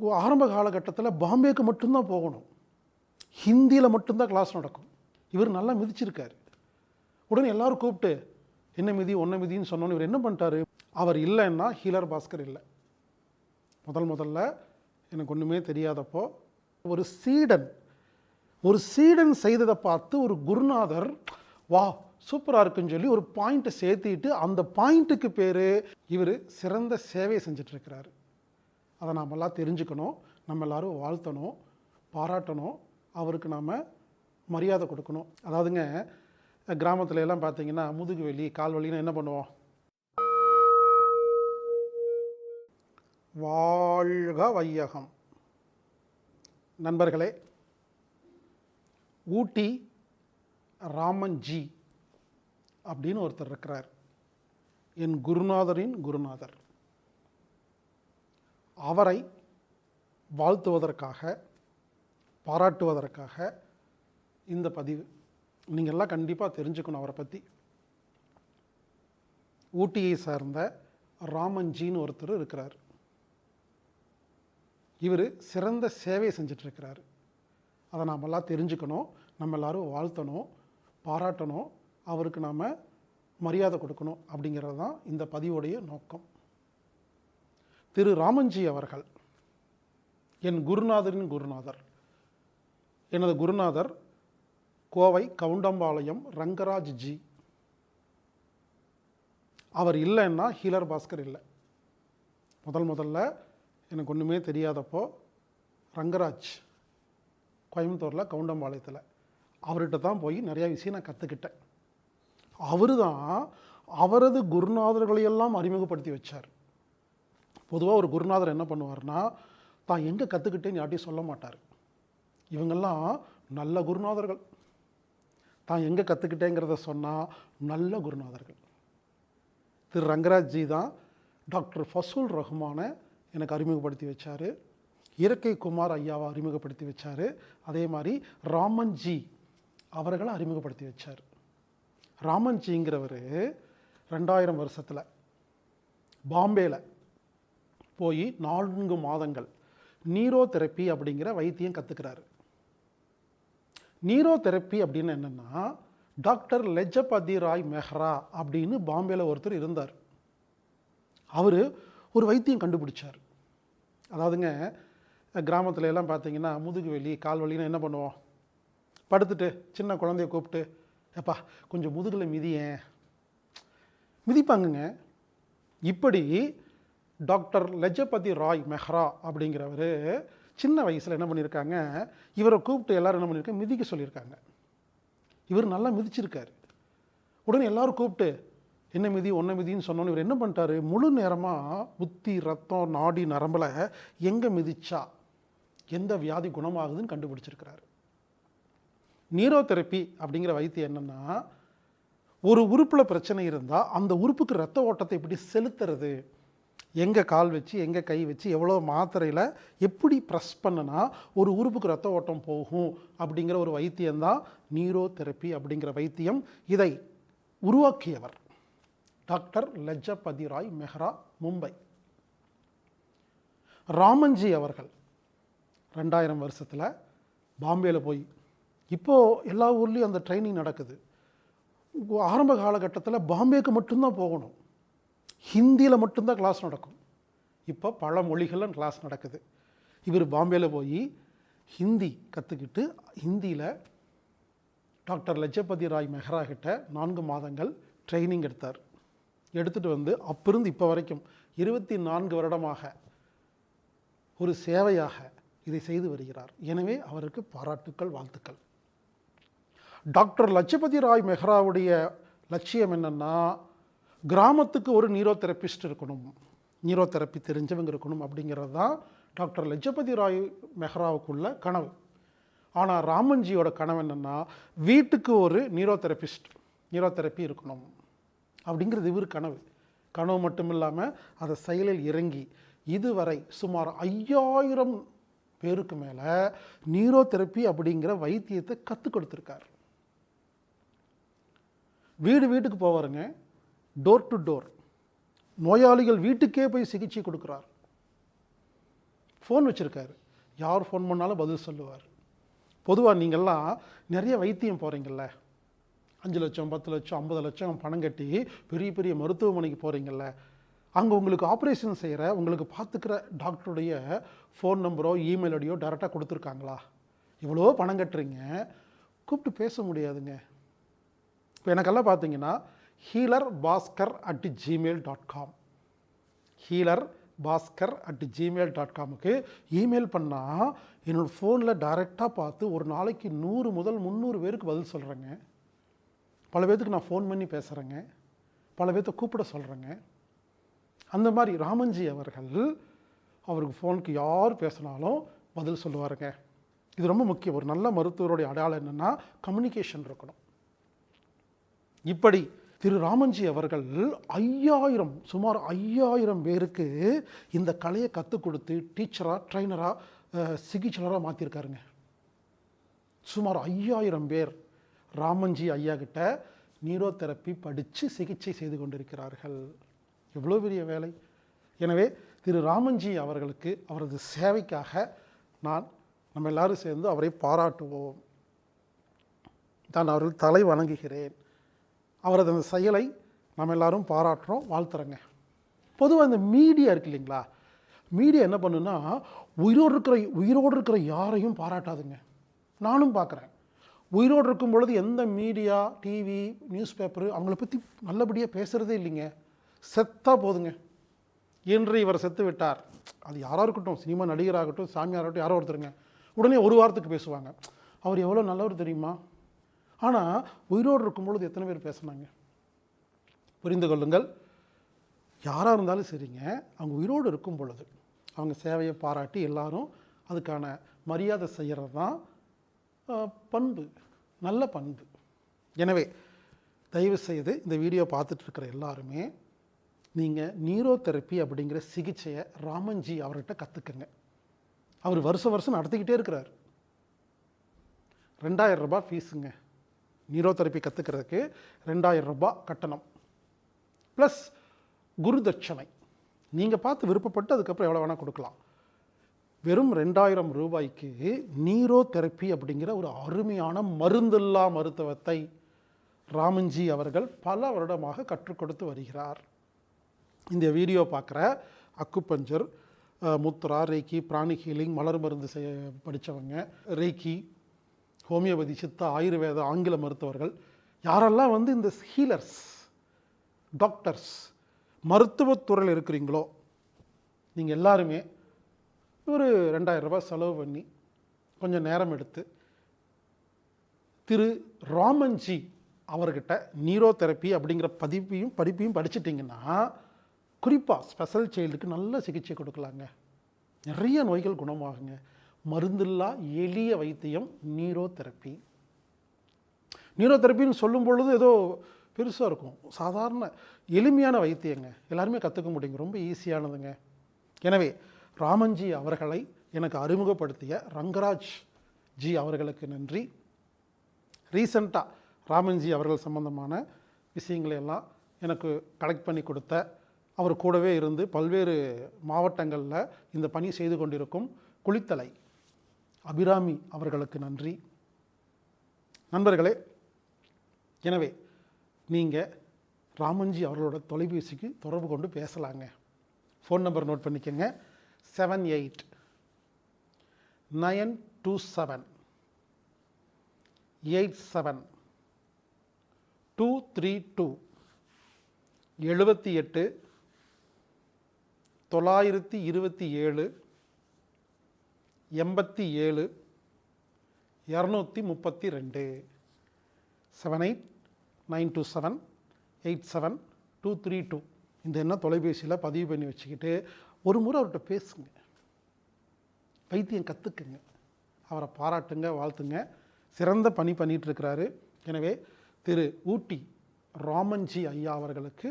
ஆரம்ப காலகட்டத்தில் பாம்பேக்கு மட்டும்தான் போகணும். ஹிந்தியில் மட்டும்தான் கிளாஸ் நடக்கும். இவர் நல்லா மிதிச்சிருக்கார். உடனே எல்லோரும் கூப்பிட்டு என்ன மிதி ஒன்றை மிதின்னு சொன்னோன்னு இவர் என்ன பண்ணிட்டாரு? அவர் இல்லைன்னா ஹீலர் பாஸ்கர் இல்லை. முதல் முதல்ல எனக்கு ஒன்றுமே தெரியாதப்போ ஒரு சீடன் ஒரு சீடன் செய்ததை பார்த்து ஒரு குருநாதர் வா சூப்பராக இருக்குன்னு சொல்லி ஒரு பாயிண்ட்டை சேர்த்திட்டு அந்த பாயிண்ட்டுக்கு பேர் இவர் சிறந்த சேவை செஞ்சிட்ருக்கிறாரு. அதை நாமெல்லாம் தெரிஞ்சுக்கணும் நம்ம எல்லாரும் வாழ்த்தணும் பாராட்டணும் அவருக்கு நாம் மரியாதை கொடுக்கணும். அதாவதுங்க கிராமத்துல எல்லாம் பார்த்தீங்கன்னா முதுகு வலி கால் வலின்னா என்ன பண்ணுவோம்? வாழ்க வையகம். நண்பர்களே ஊட்டி ராமன்ஜி அப்படின்னு ஒருத்தர் இருக்கிறார். என் குருநாதரின் குருநாதர். அவரை வாழ்த்துவதற்காக பாராட்டுவதற்காக இந்த பதிவு. நீங்கள் எல்லாம் கண்டிப்பாக தெரிஞ்சுக்கணும் அவரை பற்றி ஊட்டியை சார்ந்த ராமன்ஜின்னு ஒருத்தர் இருக்கிறார். இவர் சிறந்த சேவை செஞ்சுட்டு அதை நாம் எல்லாம் தெரிஞ்சுக்கணும் நம்ம எல்லாரும் வாழ்த்தணும் பாராட்டணும் அவருக்கு நாம் மரியாதை கொடுக்கணும் அப்படிங்கிறது தான் இந்த பதிவுடைய நோக்கம். திரு ராமன்ஜி அவர்கள் என் குருநாதரின் குருநாதர். எனது குருநாதர் கோவை கவுண்டம்பாளையம் ரங்கராஜ் ஜி. அவர் இல்லைன்னா ஹீலர் பாஸ்கர் இல்லை. முதல் முதல்ல எனக்கு ஒன்றுமே தெரியாதப்போ ரங்கராஜ் கோயம்புத்தூரில் கவுண்டம்பாளையத்தில் அவர்கிட்ட தான் போய் நிறையா விஷயம் நான் கற்றுக்கிட்டேன் அவர் தான் அவரது குருநாதர்களையெல்லாம் அறிமுகப்படுத்தி வச்சார். பொதுவாக ஒரு குருநாதர் என்ன பண்ணுவார்னா தான் எங்கே கற்றுக்கிட்டேன்னு யார்ட்டையும் சொல்ல மாட்டார். இவங்கெல்லாம் நல்ல குருநாதர்கள். தான் எங்கே கற்றுக்கிட்டேங்கிறத சொன்னால் நல்ல குருநாதர்கள். திரு ரங்கராஜ்ஜி தான் டாக்டர் ஃபசூல் ரஹ்மானை எனக்கு அறிமுகப்படுத்தி வச்சார். இயற்கை குமார் ஐயாவை அறிமுகப்படுத்தி வச்சார். அதே மாதிரி ராமன்ஜி அவர்களை அறிமுகப்படுத்தி வச்சார். ராமன்ஜிங்கிறவர் ரெண்டாயிரம் வருஷத்தில் பாம்பேயில் போய் நான்கு மாதங்கள் நீரோ தெரப்பி அப்படிங்கிற வைத்தியம் கற்றுக்கிறாரு நீரோ தெரப்பி அப்படின்னு என்னென்னா டாக்டர் லெஜபதி ராய் மெஹ்ரா அப்படின்னு பாம்பேயில் ஒருத்தர் இருந்தார். அவர் ஒரு வைத்தியம் கண்டுபிடிச்சார். அதாவதுங்க கிராமத்துல எல்லாம் பார்த்தீங்கன்னா முதுகு வலி கால் வலின்னா என்ன பண்ணுவோம்? படுத்துட்டு சின்ன குழந்தைய கூப்பிட்டு ஏப்பா கொஞ்சம் முதுகில் மிதியேன். மிதிப்பாங்கங்க. இப்படி டாக்டர் லெஜபதி ராய் மெஹ்ரா அப்படிங்கிறவர் சின்ன வயசில் என்ன பண்ணியிருக்காங்க இவரை கூப்பிட்டு எல்லோரும் என்ன பண்ணியிருக்காங்க மிதிக்க சொல்லியிருக்காங்க இவர் நல்லா மிதிச்சிருக்காரு. உடனே எல்லோரும் கூப்பிட்டு என்ன மிதி ஒன்றை மிதின்னு சொன்னோன்னு இவர் என்ன பண்ணிட்டாரு? முழு நேரமாக புத்தி ரத்தம் நாடி நரம்பில் எங்கே மிதிச்சா? எந்த வியாதி குணமாகுதுன்னு கண்டுபிடிச்சிருக்கிறாரு. நீரோ தெரப்பி அப்படிங்கிற வைத்தியம் என்னென்னா ஒரு உறுப்பில் பிரச்சனை இருந்தால் அந்த உறுப்புக்கு ரத்த ஓட்டத்தை எப்படி செலுத்துறது? எங்கே கால் வச்சு எங்கே கை வச்சு எவ்வளோ மாத்திரையில் எப்படி ப்ரெஸ் பண்ணுனா ஒரு உறுப்புக்கு ரத்த ஓட்டம் போகும் அப்படிங்கிற ஒரு வைத்தியம்தான் நீரோ தெரப்பி அப்படிங்கிற வைத்தியம். இதை உருவாக்கியவர் டாக்டர் லஜ்ஜபதி ராய் மெஹ்ரா மும்பை. ராமன்ஜி அவர்கள் ரெண்டாயிரம் வருஷத்தில் பாம்பேயில் போய் இப்போது எல்லா ஊர்லேயும் அந்த ட்ரைனிங் நடக்குது. ஆரம்ப காலகட்டத்தில் பாம்பேக்கு மட்டும்தான் போகணும். ஹிந்தியில் மட்டும்தான் கிளாஸ் நடக்கும். இப்போ பல மொழிகளில் கிளாஸ் நடக்குது. இவர் பாம்பேல போய் ஹிந்தி கற்றுக்கிட்டு ஹிந்தியில் டாக்டர் லஜபதி ராய் மெஹ்ரா கிட்ட நான்கு மாதங்கள் ட்ரைனிங் எடுத்தார். எடுத்துகிட்டு வந்து அப்பிருந்து இப்போ வரைக்கும் இருபத்தி நான்கு வருடமாக ஒரு சேவையாக இதை செய்து வருகிறார். எனவே அவருக்கு பாராட்டுக்கள் வாழ்த்துக்கள். டாக்டர் லட்சபதி ராய் மெஹ்ராவுடைய லட்சியம் என்னென்னா கிராமத்துக்கு ஒரு நீரோ தெரப்பிஸ்ட் இருக்கணும். நீரோ தெரப்பி தெரிஞ்சவங்க இருக்கணும் அப்படிங்கிறது தான் டாக்டர் லஜபதி ராய் மெஹ்ராவுக்குள்ள கனவு. ஆனால் ராமன்ஜியோட கனவு என்னென்னா வீட்டுக்கு ஒரு நீரோ தெரப்பிஸ்ட் நீரோ தெரப்பி இருக்கணும். அப்படிங்கிறது இவர் கனவு. கனவு மட்டும் இல்லாமல் அதை செயலில் இறங்கி இதுவரை சுமார் ஐயாயிரம் பேருக்கு மேலே நீரோ தெரப்பி அப்படிங்கிற வைத்தியத்தை கற்றுக் கொடுத்துருக்கார். வீடு வீட்டுக்கு போவாருங்க. டோர் டு டோர் நோயாளிகள் வீட்டுக்கே போய் சிகிச்சை கொடுக்குறார். ஃபோன் வச்சுருக்காரு. யார் ஃபோன் பண்ணாலும் பதில் சொல்லுவார். பொதுவாக நீங்கள்லாம் நிறைய வைத்தியம் போகிறீங்கள்ல அஞ்சு லட்சம் பத்து லட்சம் ஐம்பது லட்சம் பணம் கட்டி பெரிய பெரிய மருத்துவமனைக்கு போகிறீங்கள அங்கே உங்களுக்கு ஆப்ரேஷன் செய்கிற உங்களுக்கு பார்த்துக்கிற டாக்டருடைய ஃபோன் நம்பரோ இமெயில் ஐடியோ டேரெக்டாக கொடுத்துருக்காங்களா? இவ்வளோ பணம் கட்டுறீங்க. கூப்பிட்டு பேச முடியாதுங்க. இப்போ எனக்கெல்லாம் பார்த்தீங்கன்னா healer Bhaskar at Gmail dot com healer Bhaskar at Gmail dot காமுக்கு email பண்ணால் என்னோடய ஃபோனில் டைரெக்டாக பார்த்து ஒரு நாளைக்கு நூறு முதல் முந்நூறு பேருக்கு பதில் சொல்கிறேங்க பல பேர்த்துக்கு நான் ஃபோன் பண்ணி பேசுகிறேங்க பல பேர்த்த கூப்பிட சொல்கிறேங்க அந்த மாதிரி ராமன்ஜி அவர்கள் அவருக்கு ஃபோனுக்கு யார் பேசினாலும் பதில் சொல்லுவாருங்க. இது ரொம்ப முக்கியம். ஒரு நல்ல மருத்துவருடைய அடையாளம் என்னென்னா கம்யூனிகேஷன் இருக்கணும். இப்படி திரு ராமன்ஜி அவர்கள் ஐயாயிரம் சுமார் ஐயாயிரம் பேருக்கு இந்த கலையை கற்றுக் கொடுத்து டீச்சராக ட்ரைனராக சிகிச்சலராக மாற்றிருக்காருங்க சுமார் ஐயாயிரம் பேர் ராமன்ஜி ஐயா கிட்ட நீரோ தெரப்பி படித்து சிகிச்சை செய்து கொண்டிருக்கிறார்கள். எவ்வளோ பெரிய வேலை. எனவே திரு ராமன்ஜி அவர்களுக்கு அவரது சேவைக்காக நான் நம்ம எல்லாரும் சேர்ந்து அவரை பாராட்டுவோம். நான் அவர்கள் தலை வணங்குகிறேன். அவரது அந்த செயலை நம்ம எல்லாரும் பாராட்டுறோம் வாழ்த்துறோங்க. பொதுவாக இந்த மீடியா இருக்கு இல்லைங்களா? மீடியா என்ன பண்ணுன்னா உயிரோடு இருக்கிற உயிரோடு இருக்கிற யாரையும் பாராட்டாதுங்க. நானும் பார்க்குறேன் உயிரோடு இருக்கும் பொழுது எந்த மீடியா டிவி நியூஸ் பேப்பரு அவங்கள பற்றி நல்லபடியாக பேசுகிறதே இல்லைங்க. செத்தா போதுங்க. என்று இவர் செத்து விட்டார். அது யாராக இருக்கட்டும் சினிமா நடிகராகட்டும் சாமியாராகட்டும் யாரோ ஒருத்தருங்க. உடனே ஒரு வாரத்துக்கு பேசுவாங்க. அவர் எவ்வளோ நல்லவர் தெரியுமா? ஆனால் உயிரோடு இருக்கும் பொழுது எத்தனை பேர் பேசுனாங்க? புரிந்து கொள்ளுங்கள். யாராக இருந்தாலும் சரிங்க. அவங்க உயிரோடு இருக்கும் பொழுது அவங்க சேவையை பாராட்டி எல்லாரும் அதுக்கான மரியாதை செய்கிறது தான் பண்பு நல்ல பண்பு. எனவே தயவு செய்து இந்த வீடியோ பார்த்துட்ருக்கிற எல்லாருமே நீங்கள் நீரோ தெரப்பி அப்படிங்கிற சிகிச்சையை ராமன்ஜி அவர்கிட்ட கற்றுக்குங்க அவர் வருஷம் வருஷம் நடத்திக்கிட்டே இருக்கிறார். ரெண்டாயிரம் ரூபாய் ஃபீஸுங்க நீரோ தெரப்பி கற்றுக்கிறதுக்கு ரெண்டாயிரம் ரூபாய் கட்டணம். ப்ளஸ் குரு தட்சணை நீங்கள் பார்த்து விருப்பப்பட்டு அதுக்கப்புறம் எவ்வளோ வேணால் கொடுக்கலாம். வெறும் ரெண்டாயிரம் ரூபாய்க்கு நீரோ தெரப்பி அப்படிங்கிற ஒரு அருமையான மருந்தில்லா மருத்துவத்தை ராமன்ஜி அவர்கள் பல வருடமாக கற்றுக் கொடுத்து வருகிறார். இந்த வீடியோ பார்க்குற அக்குப்பஞ்சர் முத்ரா ரேக்கி பிராணி ஹீலிங் மலர் மருந்து செய்ய படித்தவங்க ரேக்கி ஹோமியோபதி சித்தா ஆயுர்வேத ஆங்கில மருத்துவர்கள் யாரெல்லாம் வந்து இந்த ஹீலர்ஸ் டாக்டர்ஸ் மருத்துவத்துறையில் இருக்கிறீங்களோ நீங்கள் எல்லாருமே ஒரு ரெண்டாயிரரூபா செலவு பண்ணி கொஞ்சம் நேரம் எடுத்து திரு ராமன்ஜி அவர்கிட்ட நீரோ தெரப்பி அப்படிங்கிற பதிப்பையும் படிப்பையும் படிச்சிட்டிங்கன்னா குறிப்பாக ஸ்பெஷல் சைல்டுக்கு நல்ல சிகிச்சை கொடுக்கலாங்க. நிறைய நோய்கள் குணமாகுங்க. மருந்தில்லா எளிய வைத்தியம் நீரோ தெரப்பி நீரோ தெரப்பின்னு சொல்லும் பொழுது ஏதோ பெருசாக இருக்கும். சாதாரண எளிமையான வைத்தியங்க. எல்லாருமே கற்றுக்க முடியுங்க. ரொம்ப ஈஸியானதுங்க. எனவே ராமன்ஜி அவர்களை எனக்கு அறிமுகப்படுத்திய ரங்கராஜ் ஜி அவர்களுக்கு நன்றி. ரீசண்டாக ராமன்ஜி அவர்கள் சம்பந்தமான விஷயங்களை எல்லாம் எனக்கு கலெக்ட் பண்ணி கொடுத்த அவர் கூடவே இருந்து பல்வேறு மாவட்டங்களில் இந்த பணி செய்து கொண்டிருக்கும் குளித்தலை அபிராமி அவர்களுக்கு நன்றி. நண்பர்களே எனவே நீங்கள் ராமன்ஜி அவர்களோட தொலைபேசிக்கு தொடர்பு கொண்டு பேசலாங்க. ஃபோன் நம்பர் நோட் பண்ணிக்கோங்க. Seven eight nine two seven eight seven two three two எழுபத்தி எட்டு தொள்ளாயிரத்தி இருபத்தி ஏழு எண்பத்தி ஏழு இரநூத்தி முப்பத்தி ரெண்டு seven eight nine two seven eight seven two three two இந்த என்ன தொலைபேசியில் பதிவு பண்ணி வச்சுக்கிட்டு ஒரு முறை அவர்கிட்ட பேசுங்க. வைத்தியம் கற்றுக்குங்க அவரை பாராட்டுங்க வாழ்த்துங்க. சிறந்த பணி பண்ணிகிட்ருக்கிறாரு எனவே திரு ஊட்டி ராமன்ஜி ஐயா அவர்களுக்கு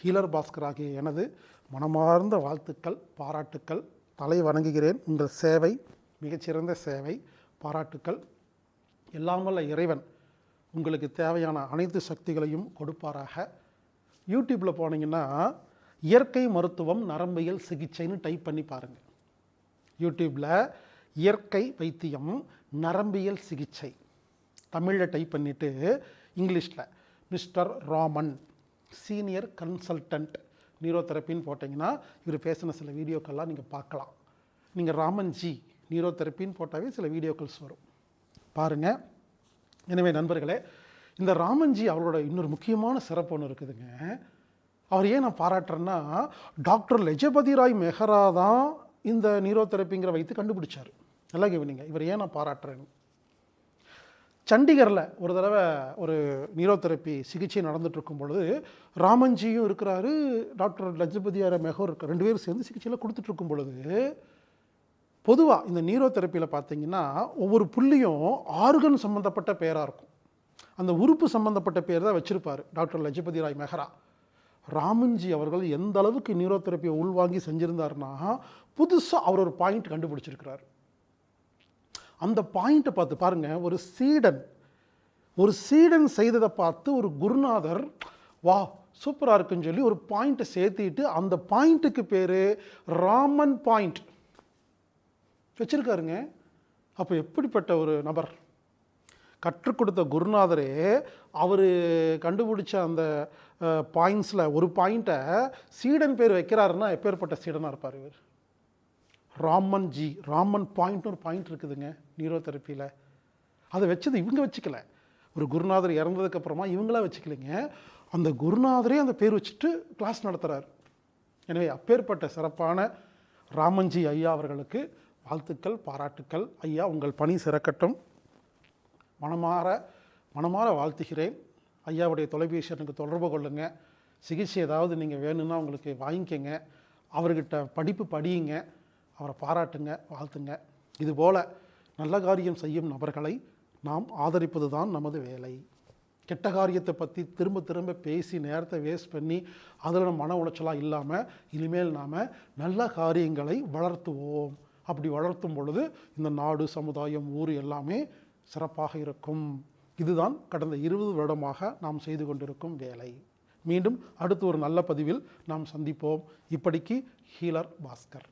ஹீலர் பாஸ்கர் ஆகிய எனது மனமார்ந்த வாழ்த்துக்கள் பாராட்டுக்கள். தலை வணங்குகிறேன். உங்கள் சேவை மிகச்சிறந்த சேவை பாராட்டுக்கள். எல்லாம் வல்ல இறைவன் உங்களுக்கு தேவையான அனைத்து சக்திகளையும் கொடுப்பாராக. யூடியூப்பில் போனீங்கன்னா இயற்கை மருத்துவம் நரம்பியல் சிகிச்சைன்னு டைப் பண்ணி பாருங்கள் யூடியூப்பில் இயற்கை வைத்தியம் நரம்பியல் சிகிச்சை. தமிழில் டைப் பண்ணிவிட்டு இங்கிலீஷில் மிஸ்டர் ராமன் சீனியர் கன்சல்டன்ட் நியூரோதெரப்பின்னு போட்டிங்கன்னா இவர் பேசின சில வீடியோக்கள்லாம் நீங்கள் பார்க்கலாம். நீங்கள் ராமன் நீரோ தெரப்பின்னு போட்டாவே சில வீடியோக்கள்ஸ் வரும். பாருங்கள் எனவே நண்பர்களே இந்த ராமன்ஜி அவரோட இன்னொரு முக்கியமான சிறப்பு ஒன்று இருக்குதுங்க. அவர் ஏன் நான் பாராட்டுறேன்னா டாக்டர் லெஜபதி ராய் மெஹரா தான் இந்த நியூரோதெரப்பிங்கிற வைத்து கண்டுபிடிச்சார். நல்லா கவனிங்க இவர் ஏன் நான் பாராட்டுறேன்னு. சண்டிகரில் ஒரு தடவை ஒரு நியூரோதெரப்பி சிகிச்சை நடந்துகிட்ருக்கும் பொழுது ராமன்ஜியும் இருக்கிறாரு டாக்டர் லஜபதியார மெஹோர் இருக்கார் ரெண்டு பேரும் சேர்ந்து சிகிச்சையில் கொடுத்துட்ருக்கும் பொழுது பொதுவாக இந்த நியூரோதெரப்பியில் பார்த்தீங்கன்னா ஒவ்வொரு புள்ளியும் ஆர்கன் சம்மந்தப்பட்ட பேராக இருக்கும். அந்த உறுப்பு சம்மந்தப்பட்ட பேர் தான் வச்சுருப்பார் டாக்டர் லஜபதி ராய் மெஹரா. ராமன்ஜி அவர்கள் எந்த அளவுக்கு நியூரோதெரப்பியை உள்வாங்கி செஞ்சுருந்தாருன்னா புதுசாக அவர் ஒரு பாயிண்ட் கண்டுபிடிச்சிருக்கிறார். அந்த பாயிண்ட்டை பார்த்து பாருங்கள் ஒரு சீடன் ஒரு சீடன் செய்ததை பார்த்து ஒரு குருநாதர் வா சூப்பராக இருக்குன்னு சொல்லி ஒரு பாயிண்ட்டை சேர்த்திட்டு அந்த பாயிண்ட்டுக்கு பேர் ராமன் பாயிண்ட் வச்சுருக்காருங்க. அப்போ எப்படிப்பட்ட ஒரு நபர்? கற்றுக் கொடுத்த குருநாதரே அவர் கண்டுபிடிச்ச அந்த பாயிண்ட்ஸில் ஒரு பாயிண்ட்டை சீடன் பேர் வைக்கிறாருன்னா எப்பேற்பட்ட சீடனாக இருப்பார் இவர்? ராமன் ஜி ராமன் பாயிண்ட்னு ஒரு பாயிண்ட் இருக்குதுங்க நியூரோதெரப்பியில் அதை வச்சது இவங்க வச்சுக்கல. ஒரு குருநாதர் இறந்ததுக்கப்புறமா இவங்களாம் வச்சுக்கலைங்க. அந்த குருநாதரே அந்த பேர் வச்சுட்டு கிளாஸ் நடத்துகிறார் எனவே அப்பேற்பட்ட சிறப்பான ராமன்ஜி ஐயா அவர்களுக்கு வாழ்த்துக்கள் பாராட்டுக்கள். ஐயா உங்கள் பணி சிறக்கட்டும். மனமாற மனமாற வாழ்த்துகிறேன். ஐயாவுடைய தொலைபேசி எனக்கு தொடர்பு கொள்ளுங்கள் சிகிச்சை ஏதாவது நீங்கள் வேணும்னா உங்களுக்கு வாங்கிக்கங்க. அவர்கிட்ட படிப்பு படியுங்க. அவரை பாராட்டுங்க வாழ்த்துங்க. இதுபோல் நல்ல காரியம் செய்யும் நபர்களை நாம் ஆதரிப்பது தான் நமது வேலை. கெட்ட காரியத்தை பற்றி திரும்ப திரும்ப பேசி நேரத்தை வேஸ்ட் பண்ணி அதில் மன உளைச்சலாக இல்லாமல் இனிமேல் நாம் நல்ல காரியங்களை வளர்த்துவோம். அப்படி வளர்த்தும் பொழுது இந்த நாடு சமுதாயம் ஊர் எல்லாமே சிறப்பாக இருக்கும். இதுதான் கடந்த இருபது வருடமாக நாம் செய்து கொண்டிருக்கும் வேலை. மீண்டும் அடுத்து ஒரு நல்ல பதிவில் நாம் சந்திப்போம். இப்படிக்கு ஹீலர் பாஸ்கர்.